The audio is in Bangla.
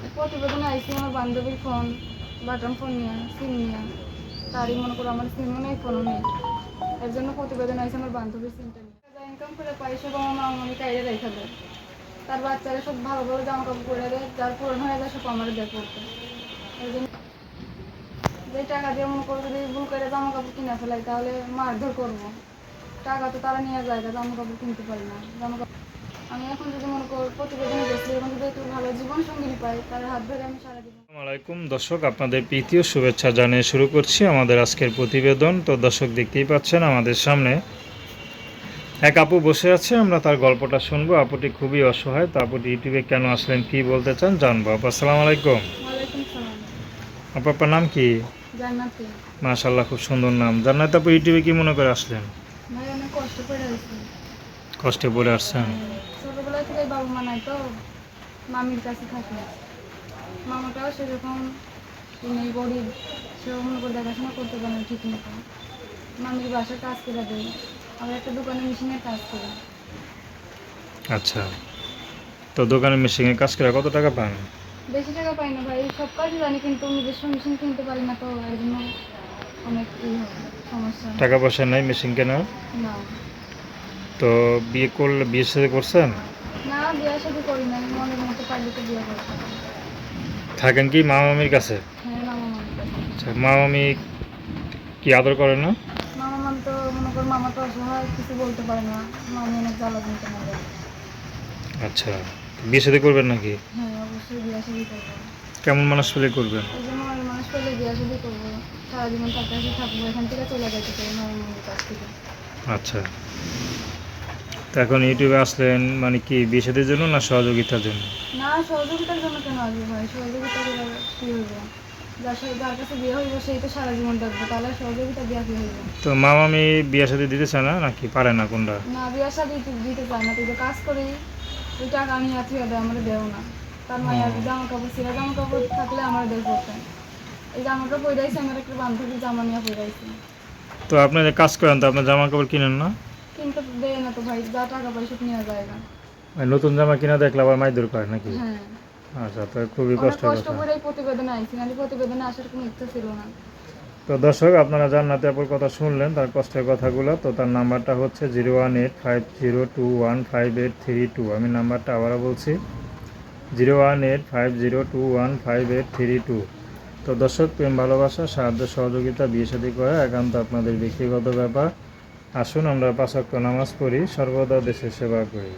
প্রতিবেদনে আইসি আমার বান্ধবীর ফোন, বাটন ফোন নিয়ে, সিম নিয়ে। তারই মনে করো আমার সিমও নেই, ফোনও নেই। এর জন্য প্রতিবেদন আইসি আমার বান্ধবীর সিমটা নিয়ে। ইনকাম করে পাই সব আমার মামনি কাইরে রেখে দেয়। তার বাচ্চারা সব ভালো ভালো জামা কাপড় পরে দেয়, যার পূরণ হয়ে যায় সব আমার দেয় পড়তে। যে টাকা দিয়ে মনে করো যদি ভুল করে জামা কাপড় কিনে ফেলাই, তাহলে মারধর করব। টাকা তো তারা নিয়ে যায় জামা কাপড় কিনতে পারি না। জামা কাপড় আমি এখন যদি আলাইকুম। দর্শক আপনাদের প্রীতীয় শুভেচ্ছা জানিয়ে শুরু করছি আমাদের আজকের প্রতিবেদন। তো দর্শক দেখতেই পাচ্ছেন আমাদের সামনে এক আপু বসে আছে। আমরা তার গল্পটা শুনব। আপুটি খুবই অসহায়। তো আপুটি ইউটিউবে কেন আসলেন কি বলতে চান জানব। আপু আসসালামু আলাইকুম। আপু আপনার নাম কি? মাশাল্লাহ খুব সুন্দর নাম। জান্নাত আপু ইউটিউবে কি মনে করে আসলেন? কষ্ট করে আছি কষ্টে পড়ে আসছেন। ছোটবেলা থেকে বাবা মা নাই তো মামির কাছে থাকি। মামাটাও সেরকম নেই গরিব সেও মনে করে দেখাশোনা করতে পারে না ঠিক মতো মামির বাসায় কাজ করে দেয় আবার একটা দোকানে মেশিনের কাজ করে। আচ্ছা তো দোকানে মেশিনে কাজ করে কত টাকা পান? বেশি টাকা পাই না ভাই সব কাজই জানি কিন্তু নিজস্ব মেশিন কিনতে পারি না তো এর জন্য অনেক সমস্যা টাকা পয়সা নাই মেশিন কেনার? না। তো বিয়ে করলে বিয়ে সাথে করছেন? না বিয়ে শাদি করি না মনের মতো পারলে তো বিয়ে করতে থাকেন কি মা মামির কাছে? হ্যাঁ মামা মামির কাছে। আচ্ছা মা মামি কি আদর করে না? মামা মামি তো মনে কর মামা তো অসহায় কিছু বলতে পারে না। মামি অনেক জ্বালা দিতে পারে আচ্ছা বিয়ে সাথে করবেন নাকি? হ্যাঁ অবশ্যই বিয়ে শাদি করব। কেমন মানুষ পেলে করবেন? মানুষ পেলে বিয়ে শাদি করব। সারা জীবন তার কাছে থাকব এখান থেকে চলে যেতে পারি মামা মামির কাছ থেকে। আচ্ছা। তো এখন ইউটিউবে আসলেন মানে কি বিয়ে সাথের জন্য না সহযোগিতার জন্য? না সহযোগিতার জন্য কেন আসবে ভাই? সহযোগিতা করে কী হইব? যার সাথে যার কাছে বিয়ে হইব সেই তো সারা জীবন থাকব। তাহলে সহযোগিতা বিয়ে কি হইব? তো মামি বিয়ে সাথে দিতে চায় না নাকি পারে না কোনটা? না বিয়ের সাথে দিতে চায় না। তুই তো কাজ করি তুই টাকা নিয়ে আছি দেয় আমার দেও না। তার মায়ের জামা কাপড় ছিল জামা কাপড় থাকলে আমার দেয় করতে এই জামাটা পইরাইছে আমার একটা বান্ধবী জামা নিয়ে পইরাইছে। তো আপনি যে কাজ করেন তো আপনার জামা কাপড় কিনেন না? কিন্তু দেয় না তো ভাই যা টাকা পয়সা নিয়ে যায় না। নতুন জামা কিনা দেখলে আবার মাইদুর করে নাকি? হ্যাঁ। আচ্ছা তো খুবই কষ্ট করে এই আইছি নাহলে প্রতিবেদনে আসার কোনো ইচ্ছা ছিল না। তো দর্শক আপনারা জান্নাতে আপুর কথা শুনলেন তার কষ্টের কথাগুলো। তো তার নাম্বারটা হচ্ছে zero one eight five zero two one five eight three two. আমি নাম্বারটা আবারও বলছি zero one eight five zero two one five eight three two. তো দর্শক প্রেম ভালোবাসা সাহায্য সহযোগিতা বিয়ে সাদী করা একান্ত আপনাদের ব্যক্তিগত ব্যাপার। আসুন আমরা পাঁচক্ত নামাজ পড়ি সর্বদা দেশের সেবা করি।